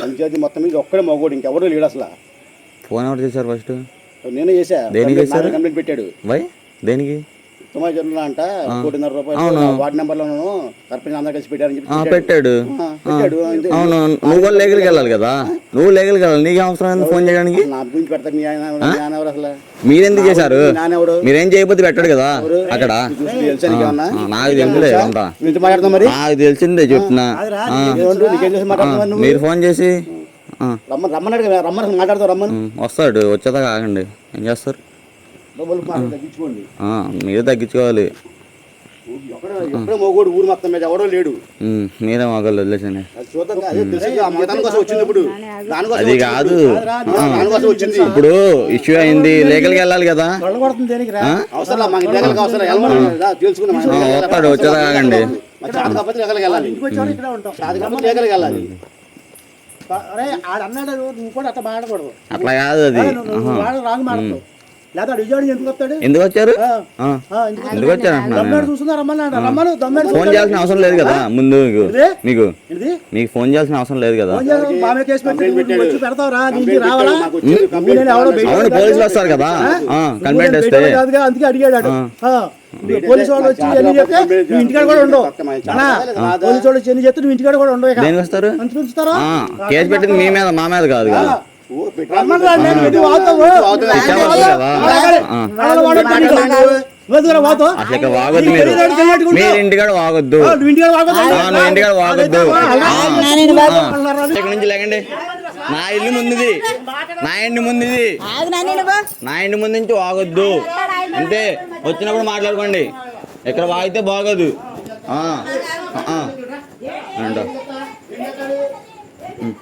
పంచాయతీ మొత్తం మీద ఒక్కడే మగోడు ఇంకెవరు లేడు అసలు. ఫోన్ ఎవరు చేశారు ఫస్ట్ నేనే చేసా దేనికి కంప్లైంట్ పెట్టాడు. వై? దేనికి? తుమ్మాజర్లో అంట కోటిన్నర రూపాయలు. వార్డు నెంబర్లోను సర్పంచ్ అందరు కలిసి పెట్టారని చెప్పి పెట్టాడు. అవును నువ్వు కూడా లేగలికి వెళ్ళాలి కదా? నువ్వు లేగలికి వెళ్ళాలి. నీకు అవసరం ఫోన్ చేయడానికి? నా గురించి పెడతా మీ ఆయన ఎవరు? అసలు? మీరెందుకు చేశారు? మీరేం చేయకపోతే పెట్టాడు కదా అక్కడ? నాకు తెలుసులే అంతా నాకు తెలిసిందే చెప్తున్నా. మీరు ఫోన్ చేసి రమ్మన్నాడు రమ్మని మాట్లాడతావు రమ్మని. వస్తాడు వచ్చేదాకా ఆగండి. ఏం చేస్తారు? మీరే తగ్గించుకోవాలి. ఎక్కడ ఎక్కడో మోగోడు ఊరు మొత్తం మీద ఎవడో లేడు. మీరే మగళ్ళు వదిలేసండి అది కదా, వచ్చింది ఇప్పుడు. దానికోసం అది కాదు. వచ్చింది. దానికోసం వచ్చింది. ఇప్పుడు ఇష్యూ అయింది లేగలికి వెళ్ళాలి కదా. లేఖలకు లేఖలకు వస్తాడు అవసరం వచ్చేదాకా లేదు. ఆగండి. మా చేత కాకపోతే లేఖలకు వెళ్ళాలి. ఇంటికి వచ్చేవాడు ఇక్కడే ఉంటాం చేత కాకపోతే లేఖలకు వెళ్ళాలి. అరే ఆడు అన్నాడు నువ్వు కూడా అట్లా కాదు అది. రాంగ్ లేదా ఆడు విజయవాడ ఎందుకు వస్తాడు? ఎందుకు వచ్చారు? ఆ, ఆ, ఆ, ఎందుకు వచ్చారు అంటున్నాను దమ్మాడు చూస్తున్నా రమ్మన్నాడు రమ్మను దమ్మాడు ఫోన్ చేయాల్సిన అవసరం లేదు కదా ముందు మీకు. మీకు. ఫోన్ చేయాల్సిన అవసరం లేదు కదా. పెడతావురా కంప్లైంట్ రావాలా? అవును పోలీసులు వస్తారు కదా. ఆ, కంప్లైంట్ కాదుగా, అందుకే అడిగాడు పోలీసు వాళ్ళు వచ్చి ఎన్ని చెప్తే నువ్వు ఇంటికాడ కూడా ఉండవు పోలీసు వాళ్ళు వచ్చి ఎన్ని చెప్తే నువ్వు ఇంటికాడ కూడా ఉండవు దేనికి వస్తారు? కేసు పెట్టింది మీ మీద మా మీద కాదు కదా వాగొద్దు మీరు ఇంటికాడ వాగొద్దు ఇంటికాడ ఇక్కడ నుంచి లేకండి నా ఇల్లు ముందుది నా ఇంటి ముందుది ఆగు నాని నువ్వు నా ఇంటి ముందు నుంచి వాగొద్దు అంతే వచ్చినప్పుడు మాట్లాడుకోండి ఇక్కడ వాగితే బాగోదు ఆ, ఆ. ఏంటో ఉం.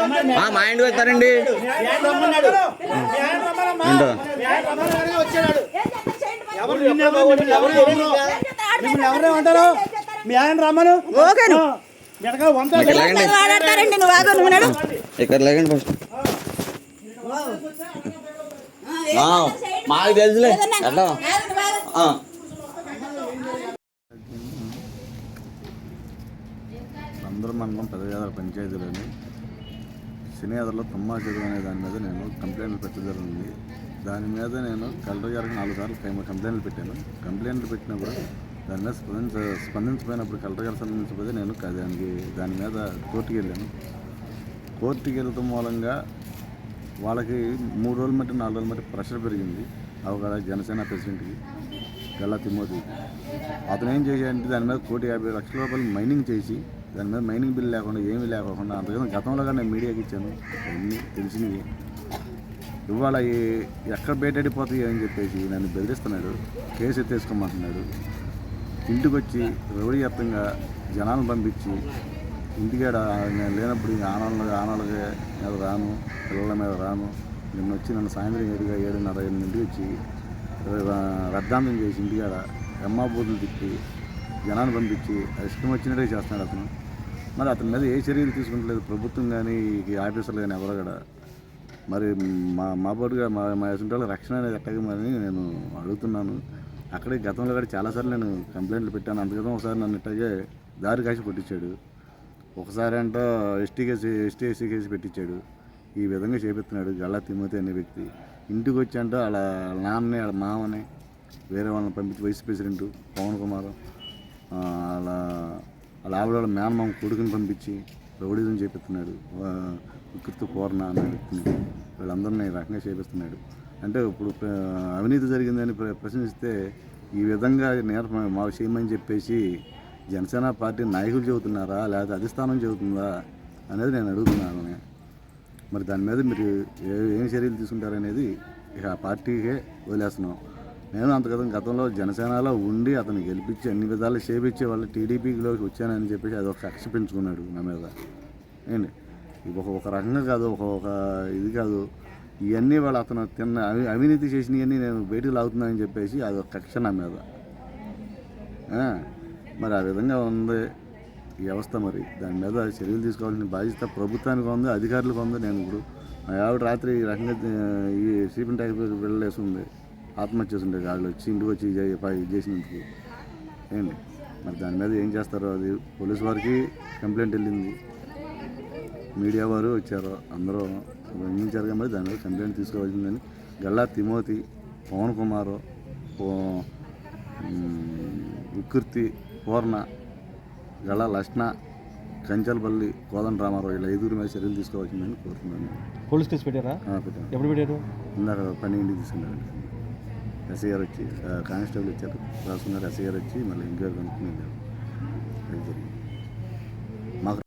ఆ, మా ఇంటికి వస్తారండి ఏంటో? ఎవరు ఏమంటారు? మీ ఆయన రమ్మను. ఓకేను. ఇక్కడ లేకండి ఫస్ట్. మాకు తెలుసులే. అందరూ మండలం పెద్దజాదర పంచాయతీలోని శనియాదరలో తుమ్మా చెరువు అనే దాని మీద నేను కంప్లైంట్లు పెట్టజరుగుతుంది దాని మీద నేను కలెక్టర్ గారికి నాలుగు సార్లు కంప్లైంట్లు పెట్టాను. కంప్లైంట్లు పెట్టినప్పుడు దాని మీద స్పందించ స్పందించపోయినప్పుడు కలెక్టర్ గారు స్పందించకపోతే నేను దానికి దాని మీద కోర్టుకి వెళ్ళాను. కోర్టుకి వెళ్ళటం మూలంగా వాళ్ళకి మూడు రోజుల మట్టి నాలుగు రోజుల మట్టి ప్రెషర్ పెరిగింది. అవగాహన జనసేన ప్రెసిడెంట్కి గల్లా తిమ్మోది అతను ఏం చేశాడంటే దాని మీద కోటి యాభై లక్షల రూపాయలు మైనింగ్ చేసి దాని మీద మైనింగ్ బిల్ లేకుండా ఏమీ లేకుండా అంతకన్నా గతంలో కానీ నేను మీడియాకి ఇచ్చాను. అన్నీ తెలిసినవి ఇవాళ ఈ- ఎక్కడ బయటడిపోతాయి అని చెప్పేసి నన్ను బెదిరిస్తున్నాడు. కేసు ఎత్తేసుకోమంటున్నాడు. ఇంటికి వచ్చి వ్యాప్తంగా జనాలను పంపించి ఇంటికాడ నేను లేనప్పుడు ఈ ఆనవాళ్ళ ఆనవాళ్ళ మీద రాను పిల్లల మీద రాను. నిన్న వచ్చి నన్ను సాయంత్రం ఏడుగా ఏడున్నర ఎనిమిదింటికి వచ్చి రద్దాంతం చేసి ఇంటికాడ అమ్మా బూతులు తిప్పి జనాన్ని పంపించి ఇష్టం వచ్చినట్టే చేస్తున్నాడు అతను. మరి అతని మీద ఏ చర్యలు తీసుకుంటలేదు? ప్రభుత్వం కానీ ఈ ఆఫీసర్లు కానీ ఎవరు కూడా మరి మా మా పాటుగా మా మా ఎసుంటాల రక్షణ అనేది ఎట్టగా మరి నేను అడుగుతున్నాను. అక్కడే గతంలో కూడా చాలాసార్లు నేను కంప్లైంట్లు పెట్టాను. అందుకని ఒకసారి నన్ను ఇట్టగే దారి కాసి కొట్టించాడు. ఒకసారి అంట ST case ST SC case పెట్టించాడు. ఈ విధంగా చేపిస్తున్నాడు గల్లా తిమ్మతి అనే వ్యక్తి. ఇంటికి వచ్చి అంట వాళ్ళ వాళ్ళ నాన్నని వాళ్ళ మామని వేరే వాళ్ళని పంపించి వైస్ ప్రెసిడెంట్ పవన్ కుమార్. అలా వాళ్ళ ఆవిడ వాళ్ళ మేనమామ కొడుకుని పంపించి రౌడీజం చేపిస్తున్నాడు. వికృతి కోరణ అనే వ్యక్తిని. వీళ్ళందరినీ ఈ రకంగా చేపిస్తున్నాడు. అంటే ఇప్పుడు అవినీతి జరిగిందని ప్ర- ప్రశ్నిస్తే ఈ విధంగా నేర మా చేయమని చెప్పేసి జనసేన పార్టీ నాయకులు చెబుతున్నారా? లేకపోతే అధిష్టానం చెబుతుందా? అనేది నేను అడుగుతున్నాను మరి దాని మీద మీరు ఏ ఏం చర్యలు తీసుకుంటారనేది ఇక ఆ పార్టీకే వదిలేస్తున్నాం. నేను అంతగతం గతంలో జనసేనలో ఉండి అతను గెలిపించి అన్ని విధాలు చేపించి వాళ్ళు టీడీపీలోకి వచ్చానని చెప్పేసి అది ఒక కక్ష పెంచుకున్నాడు నా మీద. ఏంటి? ఇది ఒక ఒక రకంగా కాదు ఒక ఒక ఇది కాదు. ఇవన్నీ వాళ్ళు అతను తిన్న అవి అవినీతి చేసినవన్నీ నేను బయటకు లాగుతున్నానని చెప్పేసి అది ఒక కక్ష నా మీద. మరి ఆ విధంగా ఉంది ఈ వ్యవస్థ మరి. దాని మీద చర్యలు తీసుకోవాల్సిన బాధ్యత ప్రభుత్వానికి ఉంది అధికారులకు ఉంది. నేను ఇప్పుడు మా ఆవిడ రాత్రి ఈ రకంగా ఈ సీపన్ ట్యాక్స్ వెళ్ళలేసి ఉంది. ఆత్మహత్య చేసి ఉండే వాళ్ళు వచ్చి ఇంటికి వచ్చి ఇది చేసినందుకు. ఏంటి మరి దాని మీద ఏం చేస్తారో అది పోలీస్ వారికి కంప్లైంట్ వెళ్ళింది. మీడియా వారు వచ్చారు. అందరూ గమనించారు కాబట్టి దాని మీద కంప్లైంట్ తీసుకోవాల్సిందని. గల్లా తిమోతి పవన్ కుమారు వికృతి పూర్ణ గళ లక్ష్ణ కంచల్పల్లి కోదండ రామారావు వీళ్ళ ఐదుగురి మీద చర్యలు తీసుకోవాల్సిందని కోరుతున్నాను. పోలీస్ కేసు పెట్టారా? ఆ, పెట్టాను ఎప్పుడు పెట్టారు? ఇందాక పన్నెండుకి తీసుకున్నారండి. ఎస్ఐఆర్ వచ్చి కానిస్టేబుల్ ఇచ్చారు రాసుకున్నారు ఎస్ఐఆర్ వచ్చి మళ్ళీ ఇంకేరు కనుక్కుని వెళ్ళారు అది జరిగింది. మాకు